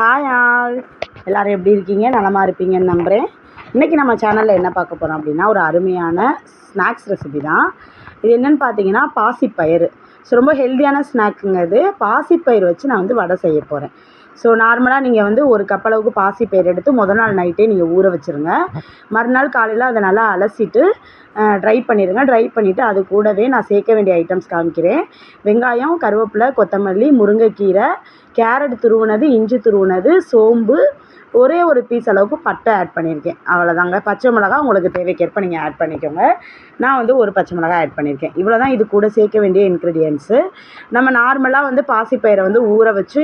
Hi all எல்லோரும் எப்படி இருக்கீங்க? நலமாக இருப்பீங்கன்னு நம்புகிறேன் இன்றைக்கி நம்ம சேனலில் என்ன பார்க்க போகிறோம் அப்படின்னா ஒரு அருமையான ஸ்நாக்ஸ் ரெசிபி தான். இது என்னென்னு பார்த்தீங்கன்னா பாசிப்பயிறு. ஸோ ரொம்ப ஹெல்த்தியான ஸ்நாக்குங்க இது. பாசிப்பயிறு வச்சு நான் வந்து வடை செய்ய போகிறேன் ஸோ நார்மலாக நீங்கள் வந்து ஒரு கப் அளவுக்கு பாசிப்பயிறு எடுத்து முதல் நாள் நைட்டே நீங்கள் ஊற வச்சுருங்க. மறுநாள் காலையில் அதை நல்லா அலசிட்டு ட்ரை பண்ணிடுங்க ட்ரை பண்ணிவிட்டு அது கூடவே நான் சேர்க்க வேண்டிய ஐட்டம்ஸ் காமிக்கிறேன். வெங்காயம் கருவேப்பிலை கொத்தமல்லி முருங்கைக்கீரை கேரட் துருவுனது இஞ்சி துருவுனது சோம்பு ஒரே ஒரு பீஸ் அளவுக்கு பட்டை ஆட் பண்ணியிருக்கேன். அவ்வளோதாங்க பச்சை மிளகா உங்களுக்கு தேவைக்கேற்ப நீங்கள் ஆட் பண்ணிக்கோங்க. நான் வந்து ஒரு பச்சை மிளகா ஆட் பண்ணியிருக்கேன். இவ்வளோ தான் இது கூட சேர்க்க வேண்டிய இன்க்ரீடியன்ஸு நம்ம நார்மலாக வந்து பாசிப்பயிரை வந்து ஊற வச்சு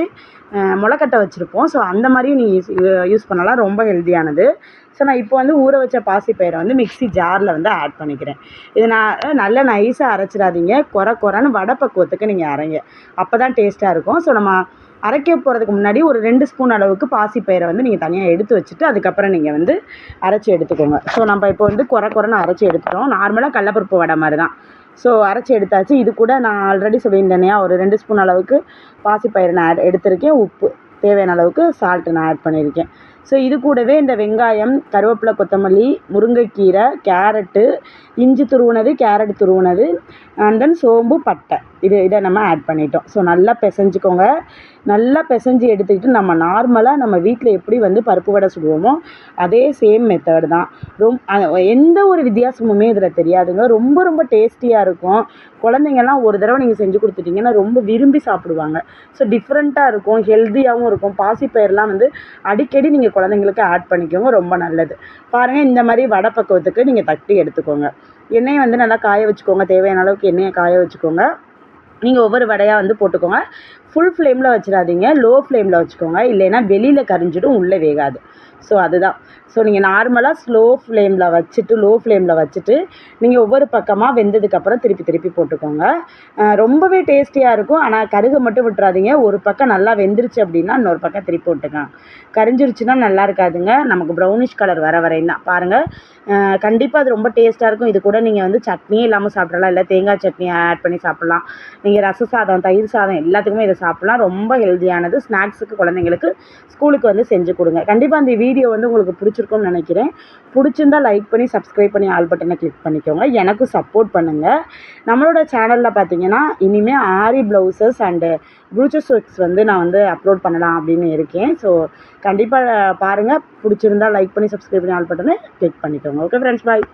முளைக்கட்டை வச்சுருப்போம். ஸோ அந்த மாதிரியும் நீங்கள் யூஸ் பண்ணலாம். ரொம்ப ஹெல்த்தியானது ஸோ நான் இப்போ வந்து ஊற வச்ச பாசிப்பயிரை வந்து மிக்சி ஜாரில் வந்து ஆட் பண்ணிக்கிறேன். இதை நான் நல்ல நைஸாக அரைச்சிடாதீங்க. குறை குறைன்னு வடை பக்குவத்துக்கு நீங்கள் அரைங்க. அப்போ தான் டேஸ்ட்டாக இருக்கும். ஸோ நம்ம அரைக்க போகிறதுக்கு முன்னாடி ஒரு ரெண்டு ஸ்பூன் அளவுக்கு பாசிப்பயிரை வந்து நீங்கள் தனியாக எடுத்து வச்சுட்டு அதுக்கப்புறம் நீங்கள் வந்து அரைச்சி எடுத்துக்கோங்க. ஸோ நம்ம இப்போ வந்து குறை குறைன்னு அரைச்சி எடுத்துட்டோம் நார்மலாக கடலப்பருப்பு வடை மாதிரி தான் ஸோ அரைச்சி எடுத்தாச்சு. இது கூட நான் ஆல்ரெடி சொல்லியிருந்தேனையா ஒரு ரெண்டு ஸ்பூன் அளவுக்கு பாசிப்பயிறு நான் ஆட் எடுத்திருக்கேன். உப்பு தேவையான அளவுக்கு சால்ட்டு நான் ஆட் பண்ணியிருக்கேன். ஸோ இது கூடவே இந்த வெங்காயம் கருவேப்பிலை கொத்தமல்லி முருங்கைக்கீரை கேரட்டு இஞ்சி துருவுனது கேரட் துருவுனது அண்ட் தென் சோம்பு பட்டை. இது இதை நம்ம ஆட் பண்ணிட்டோம். ஸோ நல்லா பிசைஞ்சிக்கோங்க. நல்லா பிசைஞ்சு எடுத்துக்கிட்டு நம்ம நார்மலாக நம்ம வீட்டில் எப்படி வந்து பருப்பு வடை சுடுவோமோ அதே சேம் மெத்தட் தான். ரொம் எந்த ஒரு வித்தியாசமுமே இதில் தெரியாதுங்க. ரொம்ப ரொம்ப டேஸ்டியாக இருக்கும். குழந்தைங்கள்லாம் ஒரு தடவை நீங்கள் செஞ்சு கொடுத்துட்டிங்கன்னா ரொம்ப விரும்பி சாப்பிடுவாங்க. ஸோ டிஃப்ரெண்ட்டாக இருக்கும் ஹெல்த்தியாகவும் இருக்கும். பாசிப்பயிரெலாம் வந்து அடிக்கடி நீங்கள் குழந்தைங்களுக்கு ஆட் பண்ணிக்கோங்க ரொம்ப நல்லது. பாருங்கள் இந்த மாதிரி வடை பக்குவத்துக்கு நீங்கள் தட்டி எடுத்துக்கோங்க. எண்ணெயை வந்து நல்லா காய வச்சுக்கோங்க. தேவையான அளவுக்கு எண்ணெயை காய வச்சுக்கோங்க. நீங்கள் ஒவ்வொரு வடையாக வந்து போட்டுக்கோங்க. ஃபுல் ஃப்ளேமில் வச்சிடாதீங்க. லோ ஃப்ளேமில் வச்சுக்கோங்க. இல்லைன்னா வெளியில் கரிஞ்சிடும் உள்ளே வேகாது. ஸோ அதுதான். ஸோ நீங்கள் நார்மலாக ஸ்லோ ஃப்ளேமில் வச்சுட்டு லோ ஃப்ளேமில் வச்சுட்டு நீங்கள் ஒவ்வொரு பக்கமாக வெந்ததுக்கப்புறம் திருப்பி திருப்பி போட்டுக்கோங்க. ரொம்பவே டேஸ்டியாக இருக்கும். ஆனால் கருகை மட்டும் விட்டுறாதீங்க. ஒரு பக்கம் நல்லா வெந்துருச்சு அப்படின்னா இன்னொரு பக்கம் திருப்பி போட்டுக்கோங்க கரிஞ்சிருச்சுன்னா நல்லா இருக்காதுங்க. நமக்கு ப்ரௌனிஷ் கலர் வர வரையும் தான். பாருங்கள் கண்டிப்பாக அது ரொம்ப டேஸ்ட்டாக இருக்கும். இது கூட நீங்கள் வந்து சட்னியே இல்லாமல் சாப்பிடலாம். இல்லை தேங்காய் சட்னி ஆட் பண்ணி சாப்பிட்லாம். நீங்கள் ரச சாதம் தயிர் சாதம் எல்லாத்துக்குமே இதை சாப்பிட்லாம். ரொம்ப ஹெல்த்தியானது ஸ்நாக்ஸுக்கு குழந்தைங்களுக்கு ஸ்கூலுக்கு வந்து செஞ்சு கொடுங்க. கண்டிப்பாக அந்த வீடியோ வந்து உங்களுக்கு பிடிச்சிருக்கும்னு நினைக்கிறேன். பிடிச்சிருந்தா லைக் பண்ணி சப்ஸ்கிரைப் பண்ணி ஆல் பட்டனை கிளிக் பண்ணிக்கோங்க. எனக்கும் சப்போர்ட் பண்ணுங்கள் நம்மளோட சேனலில் பார்த்தீங்கன்னா இனிமேல் aari blouses and blouses works வந்து நான் வந்து அப்லோட் பண்ணலாம் அப்படின்னு இருக்கேன். ஸோ கண்டிப்பாக பாருங்கள் பிடிச்சிருந்தா லைக் பண்ணி சப்ஸ்கிரைப் பண்ணி ஆல் பட்டனை கிளிக் பண்ணிக்கோங்க. Okay friends bye